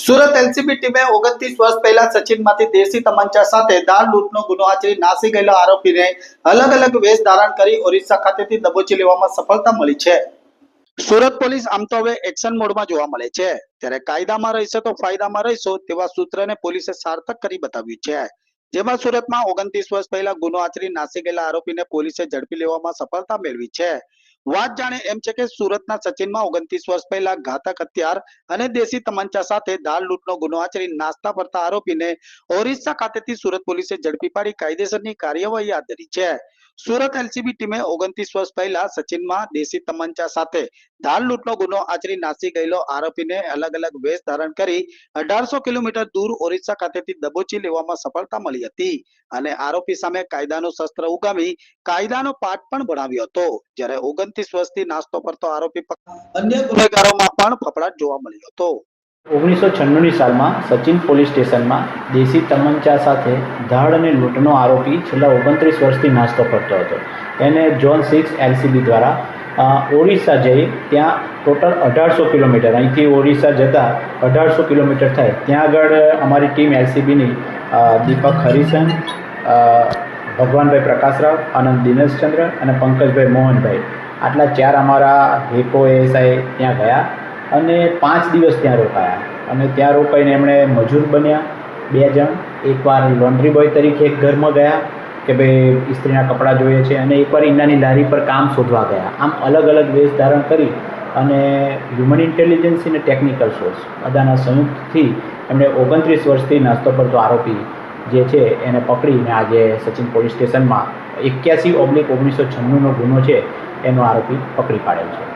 Surat LCB ટીમે ઓગણત્રીસ વર્ષ પહેલા સચિનમાંથી દેશી તમંચા સાથે દાળ લૂંટનો ગુનો આચરી નાસી ગયેલા આરોપીને અલગ અલગ વેશ ધારણ કરી ઓરિસ્સા ખાતેથી દબોચી લેવામાં સફળતા મળી છે. સુરત પોલીસ આમ તો હવે એક્શન મોડમાં જોવા મળે છે. ત્યારે કાયદામાં રહેશે તો ફાયદામાં રહીશો તેવા સૂત્રને પોલીસે સાર્થક કરી બતાવ્યું છે. જેમાં સુરતમાં ઓગણત્રીસ વર્ષ પહેલા ગુનો આચરી નાસી ગયેલા આરોપીને પોલીસે ઝડપી લેવામાં સફળતા મેળવી છે. વાત જાણે એમ છે કે સુરતના સચિનમાં ઓગણત્રીસ વર્ષ પહેલા ઘાતક હથિયાર અને દેશી તમંચા સાથે દાળ લૂંટનો ગુનો આચરી નાસ્તા ફરતા આરોપીને ઓરિસ્સા ખાતેથી સુરત પોલીસે ઝડપી પાડી કાયદેસરની કાર્યવાહી હાથ ધરી છે. સુરત એલસીબી ટીમે ઓગણત્રીસ વર્ષ પહેલા સચિનમાં દેશી તમંચા સાથે ધાર લૂંટનો ગુનો આચરી નાસી ગયેલો આરોપીને અલગ અલગ વેશ ધારણ કરી અઢારસો કિલોમીટર દૂર ઓરિસ્સા ખાતેથી દબોચી લેવામાં સફળતા મળી હતી. અને આરોપી સામે કાયદાનું શસ્ત્ર ઉગામી કાયદાનો પાઠ પણ ભણાવ્યો હતો. જ્યારે ઓગણત્રીસ વર્ષથી નાસ્તો કરતો આરોપી અન્ય ગુનેગારોમાં પણ ફફડાટ જોવા મળ્યો હતો. ઓગણીસો છન્નુની સાલમાં સચિન પોલીસ સ્ટેશનમાં દેશી તમંચા સાથે ધાડ અને લૂંટનો આરોપી છેલ્લા ઓગણત્રીસ વર્ષથી નાસ્તો કરતો હતો. એને જોન સિક્સ એલસીબી દ્વારા ઓરિસ્સા જઈ ત્યાં ટોટલ અઢારસો કિલોમીટર, અહીંથી ઓરિસ્સા જતાં અઢારસો કિલોમીટર થાય. ત્યાં આગળ અમારી ટીમ એલસીબીની દીપક હરિસન ભગવાનભાઈ પ્રકાશરાવ, આનંદ દિનેશચંદ્ર અને પંકજભાઈ મોહનભાઈ. આટલા ચાર અમારા હેકો એએસઆઈ ત્યાં ગયા. અને પાંચ દિવસ ત્યાં રોકાયા. અને ત્યાં રોકાઈને એમણે મજૂર બન્યા બે જણ. એકવાર લોન્ડ્રી બોય તરીકે એક ઘરમાં ગયા કે ભાઈ ઇસ્ત્રીના કપડાં જોઈએ છે અને એકવાર ઈંડાની લારી પર કામ શોધવા ગયા. આમ અલગ અલગ વેશ ધારણ કરી અને હ્યુમન ઇન્ટેલિજન્સી અને ટેકનિકલ સોર્સ બધાના સંયુક્તથી એમણે ઓગણત્રીસ વર્ષથી નાસ્તો કરતો આરોપી જે છે એને પકડીને આજે સચિન પોલીસ સ્ટેશનમાં એક્યાસી ઓબ્લિક ઓગણીસો છન્નુંનો ગુનો છે એનો આરોપી પકડી પાડેલ છે.